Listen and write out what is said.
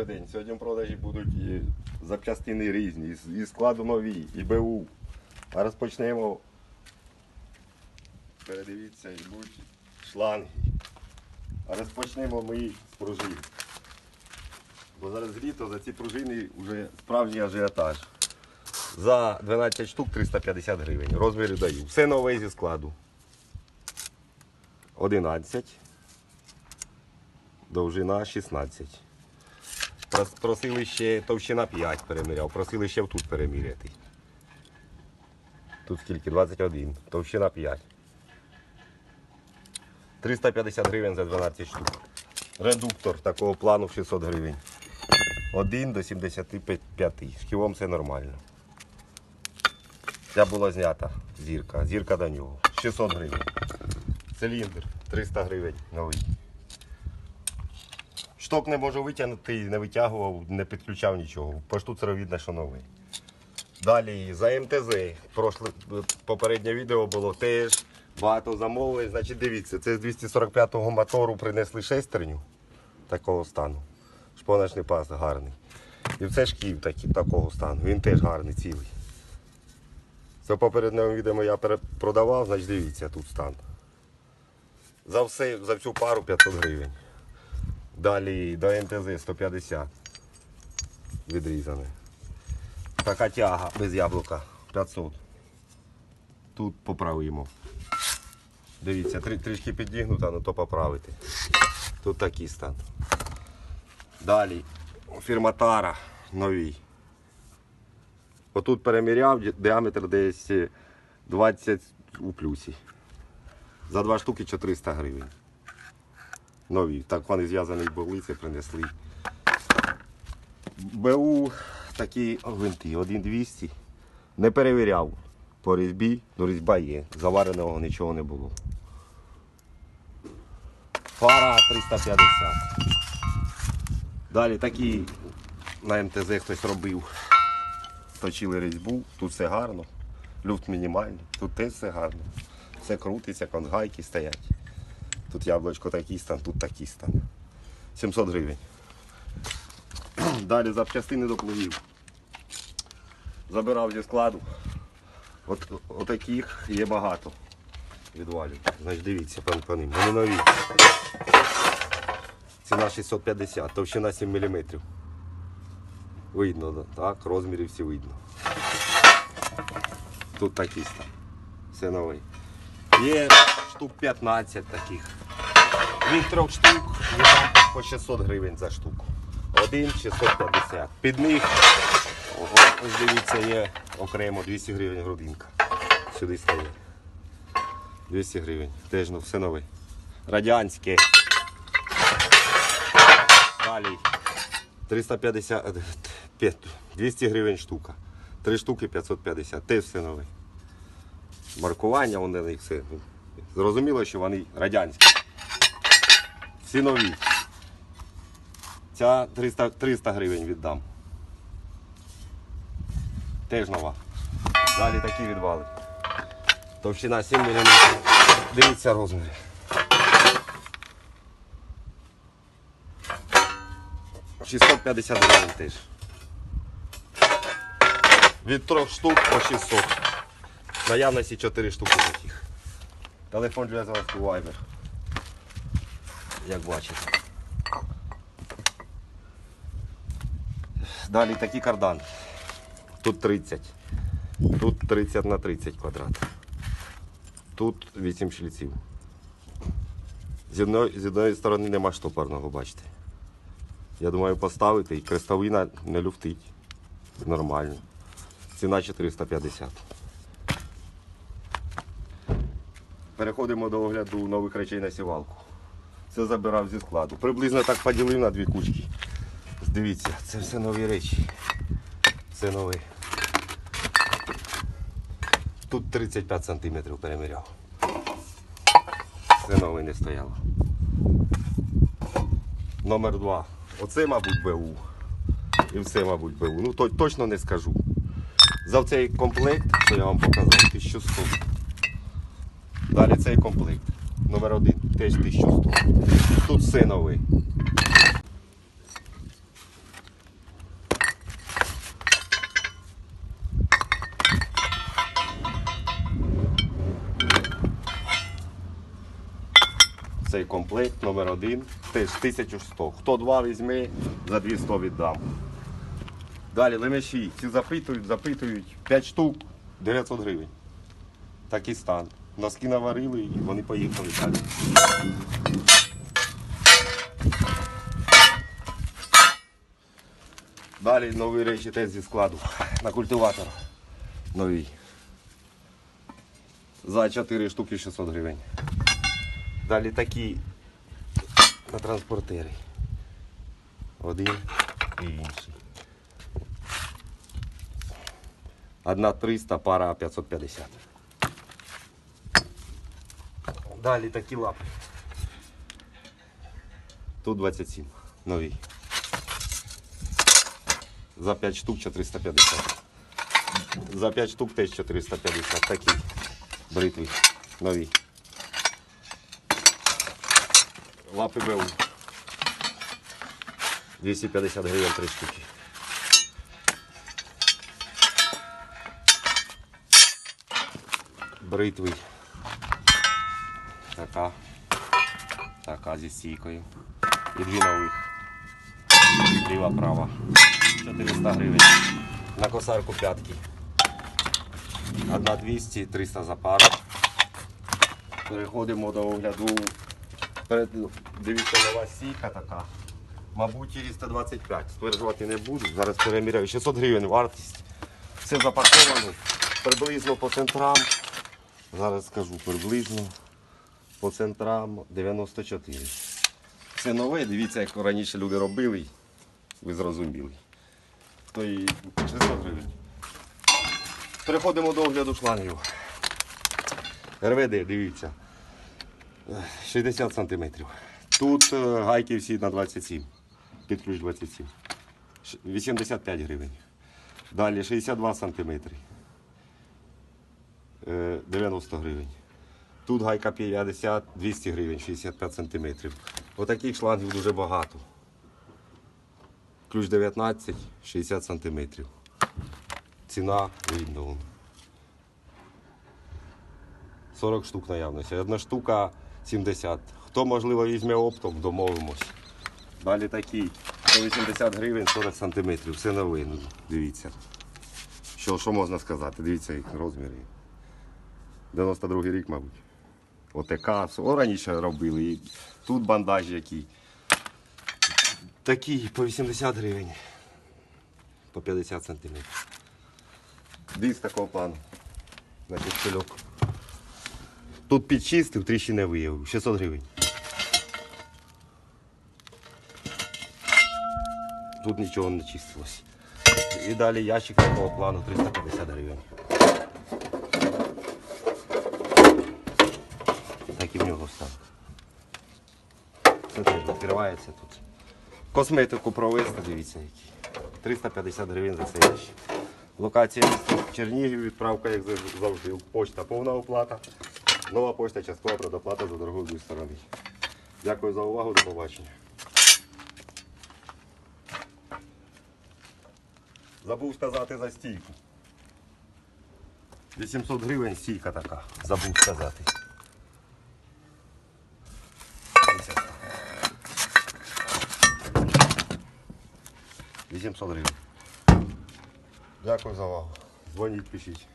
Добрий день. Сьогодні в продажі будуть запчастини різні, і складу нові, і БУ. А розпочнемо. Передивіться, йдуть шланги. А розпочнемо ми з пружин. Бо зараз літо за ці пружини вже справжній ажіотаж. За 12 штук 350 гривень. Розміри даю. Все нове зі складу. 11. Довжина 16. Прос- Просили ще товщина 5 переміряв, просили ще тут переміряти. Тут скільки? 21. Товщина 5. 350 гривень за 12 штук. Редуктор такого плану 600 гривень. 1 до 75. З кілом все нормально. Ця була знята зірка. Зірка до нього. 600 гривень. Циліндр 300 гривень новий. Шток не можу витягнути, не витягував, не підключав нічого. По штуцеру що новий. Далі за МТЗ. Прошле, попереднє відео було теж багато замовлень. Значить, дивіться, це з 245-го мотору принесли шестерню такого стану. Шпоночний пас гарний. І це шків такі, такого стану. Він теж гарний, цілий. Це попередньому відео я продавав, значить дивіться, тут стан. За все, за всю пару 500 гривень. Далі до МТЗ 150 відрізане. Така тяга без яблука 500. Тут поправимо. Дивіться, трі- трішки підігнута, але то поправити. Тут такий стан. Далі фірма Тара новий. Отут переміряв діаметр десь 20 у плюсі. За два штуки 400 гривень. Нові. Так вони зв'язані були, це принесли. БУ такі гвинти, 1200. Не перевіряв по різьбі, ну різьба є. Завареного нічого не було. Фара 350. Далі такі на МТЗ хтось робив. Точили різьбу, тут все гарно. Люфт мінімальний, тут теж все гарно. Все крутиться, конгайки стоять. Тут яблучко такий стан, тут такий стан. 700 гривень. Далі запчастини до плугів. Забирав зі складу. От, отаких є багато. Відвалів. Значить дивіться по, по ним. Вони нові. Ціна 650, товщина 7 мм. Видно, так, розміри всі видно. Тут такий стан. Все новий. Є штук 15 таких. Від трьох штук віддам по 600 гривень за штуку. Один 650. Під них, ось дивіться, є окремо 200 гривень грудинка. Сюди стає. 200 гривень. Теж ну, все нове. Радянське. Далі. 350, е, 200 гривень штука. Три штуки 550. Теж все нове. Маркування вони все. Зрозуміло, що вони радянські. Всі нові. Ця 300, 300 гривень віддам. Теж нова. Далі такі відвали. Товщина 7 мм. Дивіться розміри. – 650 гривень теж. Від трьох штук по 600. Наявності 4 штуки таких. Телефон для зв'язку Viber. Як бачите. Далі такі кардан. Тут 30. Тут 30 на 30 квадрат. Тут 8 шліців. З одної сторони нема штопорного, бачите. Я думаю поставити і крестовина не люфтить. Нормально. Ціна 450. Переходимо до огляду нових речей на сівалку. Це забирав зі складу. Приблизно так поділив на дві кучки. Дивіться, це все нові речі. Все нове. Тут 35 сантиметрів переміряв. Все нове не стояло. Номер два. Оце, мабуть, БУ. І все, мабуть, БУ. Ну то, точно не скажу. За цей комплект, що я вам показав, 1100. Далі цей комплект. Номер один, теж 1100. Тут синовий. Цей комплект номер 1 теж 1100. Хто два візьме, за 200 віддам. Далі лемеші. всі запитують, запитують 5 штук 900 гривень. Такий стан. Носки наварили і вони поїхали далі. Далі нові речі теж зі складу на культиватор. Новий. За 4 штуки 600 гривень. Далі такі на транспортери. Один і інший. Одна 300, пара 550. Далі такі лапи. Тут 27. Нові. За 5 штук 450. За 5 штук теж 450. Такі бритві. Нові. Лапи БУ. 250 гривень 3 штуки. Бритвий. Така. Така зі стійкою. І дві нових. Ліва права. 400 гривень. На косарку п'ятки. Одна 200, 300 за пару. Переходимо до огляду. Дивіться нова стійка така. Мабуть, 425. Стверджувати не буду. Зараз переміряю. 600 гривень вартість. Все запаковано. Приблизно по центрам. Зараз скажу приблизно. По центрам 94. Це нове, дивіться, як раніше люди робили. Ви зрозуміли. То і 600 гривень. Переходимо до огляду шлангів. РВД, дивіться. 60 сантиметрів. Тут е, гайки всі на 27. Під ключ 27. 85 гривень. Далі 62 сантиметри. Е, 90 гривень. Тут гайка 50, 200 гривень, 65 сантиметрів. Отаких шлангів дуже багато. Ключ 19, 60 сантиметрів. Ціна видно. вон. 40 штук наявності. Одна штука 70. Хто, можливо, візьме оптом, домовимось. Далі такі 180 гривень, 40 сантиметрів. Все нове. ну, Дивіться. Що, що можна сказати? Дивіться їх розміри. 92 рік, мабуть. ОТК. О, раніше робили. І тут бандаж який. Такі по 80 гривень. По 50 сантиметрів. Диск такого плану. На кишельок. Тут підчистив, тріщини виявив. 600 гривень. Тут нічого не чистилось. І далі ящик такого плану 350 гривень. Так і в нього стан. Це теж відкривається тут. Косметику провести, дивіться які. 350 гривень за цей ящик. Локація міста Чернігів, відправка, як завжди, почта повна оплата. Нова почта, часткова предоплата за торгової сторони. Дякую за увагу, до побачення. Забув сказати за стійку. 800 гривень стійка така. Забув сказати. Ось така. 800 гривень. Дякую за увагу. Дзвоніть, пишіть.